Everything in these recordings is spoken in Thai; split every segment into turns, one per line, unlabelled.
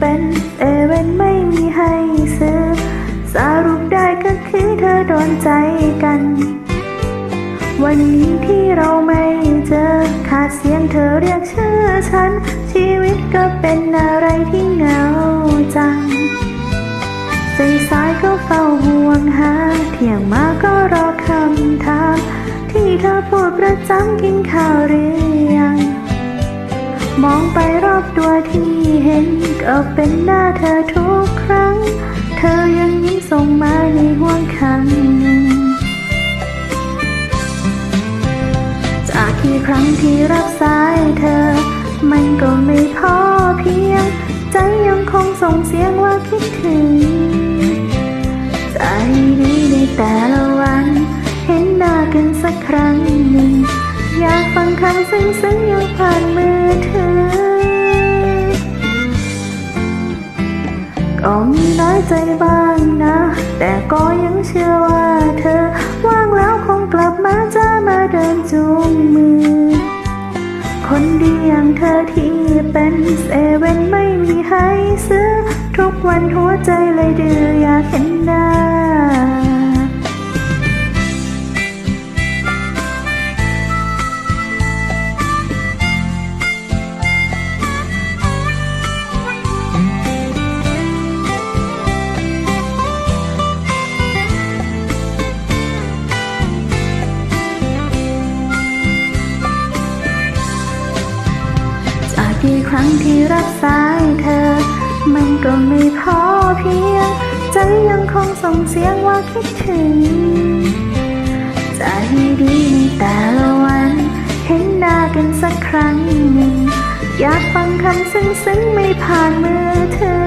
เป็นเอเวนไม่มีให้ซื้อ สรุปได้ก็คือเธอโดนใจกัน วันนี้ที่เราไม่เจอขาดเสียงเธอเรียกชื่อฉัน ชีวิตก็เป็นอะไรที่เหงาจังใจสายก็เฝ้าห่วงหาเที่ยงมาก็รอคำถาม ที่เธอพูดประจำกินข้าวหรือยัง มองไปรอบตัวที่เห็นก็เป็นหน้าเธอทุกครั้ง เธอยังยิ้มส่งมาในห่วงคำหนึ่งจากกี่ครั้งที่รับสายเธอ มันก็ไม่พอเพียง ใจยังคงส่งเสียงว่าคิดถึง ใจดีในแต่ละวัน เห็นหน้ากันสักครั้งหนึ่ง อยากฟังคำซึ้งซึ้งๆยังผ่านมือ ก็มีน้อยใจบ้างนะ แต่ก็ยังเชื่อว่าเธอ ว่างแล้วคงกลับมาจะมาเดินจูงมือ คนดีอย่างเธอที่เป็นเซเว่นไม่มีให้ซื้อ ทุกวันหัวใจเลยดื้อ กี่ครั้งที่รับสายเธอ มันก็ไม่พอเพียงใจยังคงส่งเสียงว่าคิดถึงใจดีในแต่ละวัน เห็นหน้ากันสักครั้งหนึ่งอยากฟังคำซึ้งๆไม่ผ่านมือถือ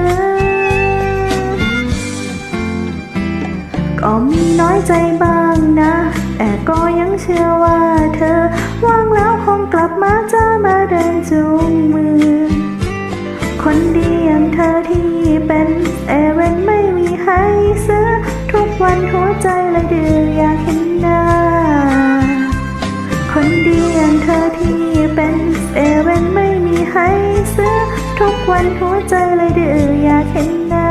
ก็มีน้อยใจบ้างนะ แต่ก็ยังเชื่อว่าเธอ ที่เป็นเซเวนไม่มีให้ซื้อ ทุกวันหัวใจเลยดื้ออยากเห็นหน้า